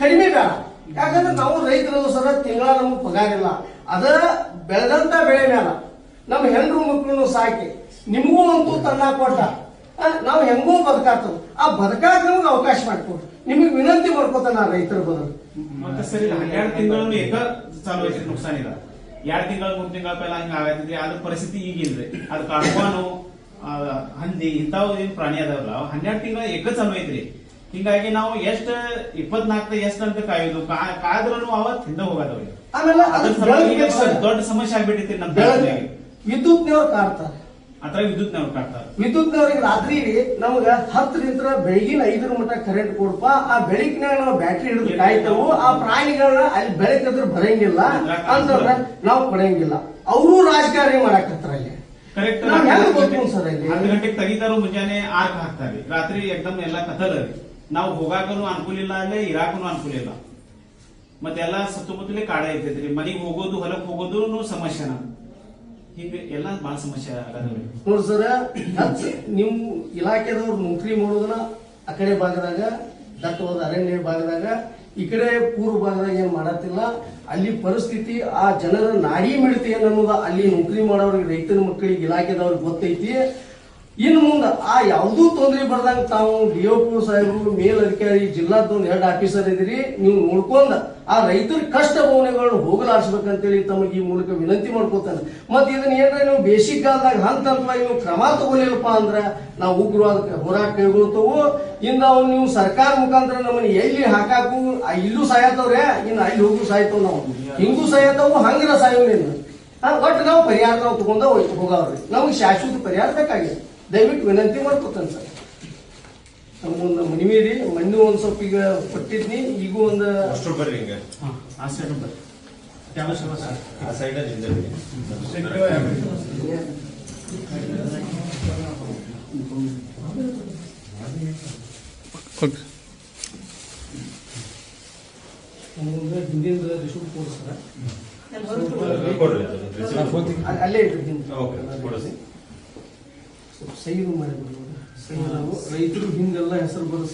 ಕಡಿಮೆ ಬೇಡ. ಯಾಕಂದ್ರೆ ನಾವು ರೈತರು ಸರ ತಿಂಗಳ ನಮ್ಗೆ ಪಗಾರ ಇಲ್ಲ. ಅದ ಬೆಳೆದಂತ ಬೆಳೆ ಮೇಲ ನಮ್ಮ ಹೆಣ್ಣು ಮಕ್ಕಳನ್ನು ಸಾಕಿ. ನಿಮಗೂ ಅಂತೂ ತನ್ನ ಕೊಟ್ಟ ನಾವು ಹೆಂಗೂ ಬದುಕಾತ ಆ ಬದುಕಾಕ ನಮ್ಗೆ ಅವಕಾಶ ಮಾಡಿಕೊಡ್ರಿ ನಿಮಗೆ ವಿನಂತಿ ಮಾಡ್ಕೋತ ನಾ ರೈತರ ಬದಲು ಮತ್ತೆ ಸರಿ ಹನ್ನೆರಡು ತಿಂಗಳು ಏಕ ಚಾಲು ಐತ್ರಿ ನುಕ್ಸಾನ್ ಇಲ್ಲ. ಎರಡು ತಿಂಗಳ, ಮೂರು ತಿಂಗಳ ಪೈಲ ಹಿಂಗ ಆಗೈತ್ರಿ ಅದ್ರ ಪರಿಸ್ಥಿತಿ ಈಗ ಇಲ್ರಿ ಅದ್ ಹಂದಿ ಇಂತಾವ್ ಏನ್ ಪ್ರಾಣಿ ಅದಾವಲ್ಲ ಹನ್ನೆರಡು ತಿಂಗಳ ಏಕ ಚಾಲು ಐತ್ರಿ. ಹಿಂಗಾಗಿ ನಾವು ಎಷ್ಟ ಇಪ್ಪತ್ನಾಲ್ಕ ಎಷ್ಟ್ ಅಂತ ಕಾಯೋದು? ಕಾದ್ರೂ ಅವತ್ ಹಿಂದ ಹೋಗೋದವ್ರಿ. ಆಮೇಲೆ ದೊಡ್ಡ ಸಮಸ್ಯೆ ಆಗ್ಬಿಟ್ಟಿತ್ತು ನಮ್ಮ ಬೆಳಗ್ಗೆ ವಿದ್ಯುತ್ನವ್ರು ಕಾಡ್ತಾರೆ ಅದ್ರ ವಿದ್ಯುತ್ ಕಾಡ್ತಾರೆ ಕಾಡ್ತಾರ ವಿದ್ಯುತ್ನವ್ರಿಗೆ ರಾತ್ರಿ ನಮ್ಗ ಹತ್ತರಿಂದ ಬೆಳಗಿನ ಐದರ ಮಟ್ಟ ಕರೆಂಟ್ ಕೊಡಪ್ಪ. ಆ ಬೆಳಕಿನಾಗ ನಾವು ಬ್ಯಾಟ್ರಿ ಹಿಡಿದು ಕಾಯ್ತೇವು. ಆ ಪ್ರಾಣಿಗಳನ್ನ ಅಲ್ಲಿ ಬೆಳಕಂದ್ರೆ ಬರಂಗಿಲ್ಲ. ಅಂತಂದ್ರೆ ನಾವು ಕೊಡಂಗಿಲ್ಲ ಅವರು ರಾಜಕಾರಣಿ ಮಾಡಾಕತ್ತಾರ ಅಲ್ಲಿ. ಕರೆಕ್ಟ್ ಹತ್ತು ಗಂಟೆಗೆ ತೆಗಿತಾರೋ ಮುಂಜಾನೆ ಆರ್ಕ್ ಹಾಕ್ತಾರೆ. ರಾತ್ರಿ ಎಕ್ದಮ್ ಎಲ್ಲಾ ಕತ್ತಲ ರೀ ನಾವು ಹೋಗಾಕನು ಅನುಕೂಲ ಇಲ್ಲ ಅಲ್ಲೇ ಇರಾಕನು ಅನುಕೂಲ ಇಲ್ಲ. ಮತ್ತೆಲ್ಲ ಸುತ್ತಮುತ್ತಲೇ ಕಾಡ ಇರ್ತೈತ್ರಿ. ಮನೆಗೆ ಹೋಗೋದು ಹೊಲಕ್ಕೆ ಹೋಗೋದು ಸಮಸ್ಯೆನ. ಹಿಂಗ ಎಲ್ಲ ಬಹಳ ಸಮಸ್ಯೆ ಆಗದ್ರಿ ನೋಡಿ ಸರ್ ನಿಮ್ ಇಲಾಖೆದವ್ರು ನೌಕರಿ ಮಾಡೋದನ್ನ ಆ ಕಡೆ ಭಾಗದಾಗ, ದಟ್ಟವಾದ ಅರಣ್ಯ ಭಾಗದಾಗ, ಈ ಕಡೆ ಪೂರ್ವ ಭಾಗದಾಗ ಏನ್ ಮಾಡತ್ತಿಲ್ಲ. ಅಲ್ಲಿ ಪರಿಸ್ಥಿತಿ, ಆ ಜನರ ನಾಡಿ ಮಿಡಿತ ಏನನ್ನೋದ ಅಲ್ಲಿ ನೌಕರಿ ಮಾಡೋರಿಗೆ ರೈತರ ಮಕ್ಕಳಿಗೆ ಇಲಾಖೆದವ್ರಿಗೆ ಗೊತ್ತೈತಿ. ಇನ್ನು ಮುಂದೆ ಆ ಯಾವುದೂ ತೊಂದರೆ ಬರ್ದಂಗ ತಾವು ಡಿಒಪಿ ಸಾಹೇಬರು ಮೇಲಧಿಕಾರಿ ಜಿಲ್ಲಾದ ಒಂದು ಹೆಡ್ ಆಫೀಸರ್ ಇದ್ರಿ ನೀವು ನೋಡ್ಕೊಂಡ ಆ ರೈತರ ಕಷ್ಟ ಭವನಗಳನ್ನು ಹೋಗಲಾಡಿಸ್ಬೇಕಂತೇಳಿ ತಮಗೆ ಈ ಮೂಲಕ ವಿನಂತಿ ಮಾಡ್ಕೋತಾನೆ. ಮತ್ತೆ ಇದನ್ನ ಏನ್ರ ನೀವು ಬೇಸಿಕ್ ಕಾಲದಾಗ ಹಂತ ಹಂತವಾಗಿ ನೀವು ಕ್ರಮ ತಗೊಲಿಲ್ಲಪ್ಪ ಅಂದ್ರ ನಾವು ಉಗ್ರವಾದ ಹೋರಾಟ ಕೈಗೊಳ್ತವು. ಇಂದ ಅವ್ನು ನೀವು ಸರ್ಕಾರ ಮುಖಾಂತರ ನಮ್ಮನ್ನ ಎಲ್ಲಿ ಹಾಕಾಕು ಇಲ್ಲೂ ಸಾಯತ್ತವ್ರೆ ಇನ್ನು ಅಲ್ಲಿ ಹೋಗು ಸಾಯ್ತವ್ ನಾವು. ಹಿಂಗೂ ಸಾಯತ್ತವು ಹಂಗಿರ ಸಾಯೋನೇನು ಆ, ಒಟ್ಟು ನಾವು ಪರಿಹಾರ ನಾವು ತಗೊಂಡ ಹೋಗವ್ರಿ. ನಮಗೆ ಶಾಶ್ವತ ಪರಿಹಾರ ಬೇಕಾಗಿದೆ. ದಯವಿಟ್ಟು ವಿನಂತಿ ಮಾಡ್ಕೊತಾನೆ ಸರ್. ನಮ್ಗೊಂದು ಮನವಿ ರೀ ಮಣ್ಣು ಒಂದು ಸ್ವಲ್ಪ ಈಗ ಕೊಟ್ಟಿದ್ನಿ ಈಗ ಒಂದು ಅಷ್ಟು ಬರ್ರಿ ಹಿಂಗೆ. ಆ ಸೈಡ್ ಬರ್ರಿ. ಯಾವ ಸರ್ ಆ ಸೈಡ್ ನಿಂದಿರ್ರಿ ನಮ್ಗೊಂದು ಹಿಂದಿನ ರಿಸೀವ್ ಕೊಡ್ಸರ ಕೊಡ್ರಿ ಅದು receipt. ಅಲ್ಲೇ ಇಟ್ಟು ಓಕೆ ಕೊಡಿಸಿ ಸೈದು ಮಾಡಿಬಿಡ್ಬೋದು ನಾವು ರೈತರು ಹಿಂಗೆಲ್ಲ ಹೆಸರು ಬರೆಸ್